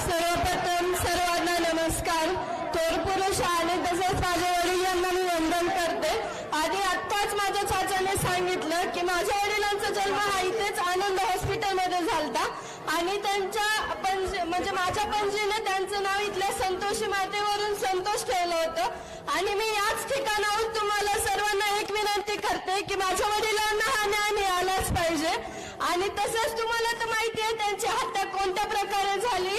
सर्वप्रथम सर्वांना नमस्कार. थोर पुरुष आणि तसेच माझ्या वडिलांना मी वंदन करते. आणि आत्ताच माझ्या चाचाने सांगितलं की माझ्या वडिलांचा जन्म हा इथेच आनंद हॉस्पिटलमध्ये झालता. आणि त्यांच्या पणजी म्हणजे माझ्या पणजीने त्यांचं नाव इथल्या संतोषी मातेवरून संतोष ठेवलं होतं. आणि मी याच ठिकाणाहून तुम्हाला सर्वांना एक विनंती करते की माझ्या वडिलांना हा न्याय मिळालाच पाहिजे. आणि तसंच तुम्हाला तर माहिती आहे त्यांची हत्या कोणत्या प्रकारे झाली?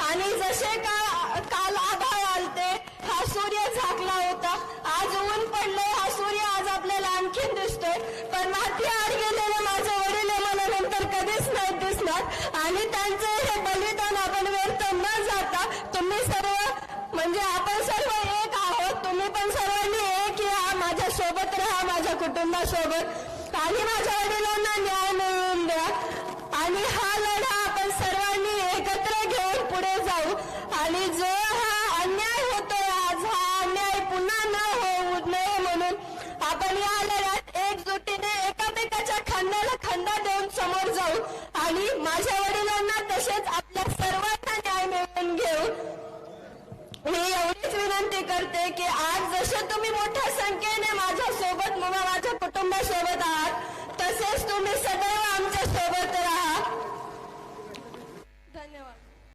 आणि जसे का काल आभाळ आलते हा सूर्य झाकला होता. आज ऊन पडले हा सूर्य आज आपल्याला आणखीन दिसतोय. पण माती आड गेलेले माझे वडील मला नंतर कधीच नाही दिसणार. आणि त्यांचं हे बलिदान आपण व्यर्थ न जाता तुम्ही सर्व म्हणजे आपण सर्व एक आहोत. तुम्ही पण सर्वांनी एक या माझ्या सोबत राहा माझ्या कुटुंबासोबत. आणि माझ्या वडिलांना न्याय मिळवून द्या. आणि हा लढा माझ्या वडिलांना तसेच आपल्या सर्वांना न्याय मिळवून घेऊ. मी एवढीच विनंती करते की आज जसे तुम्ही मोठ्या संख्येने माझ्या सोबत किंवा माझ्या कुटुंबासोबत आहात तसेच तुम्ही सदैव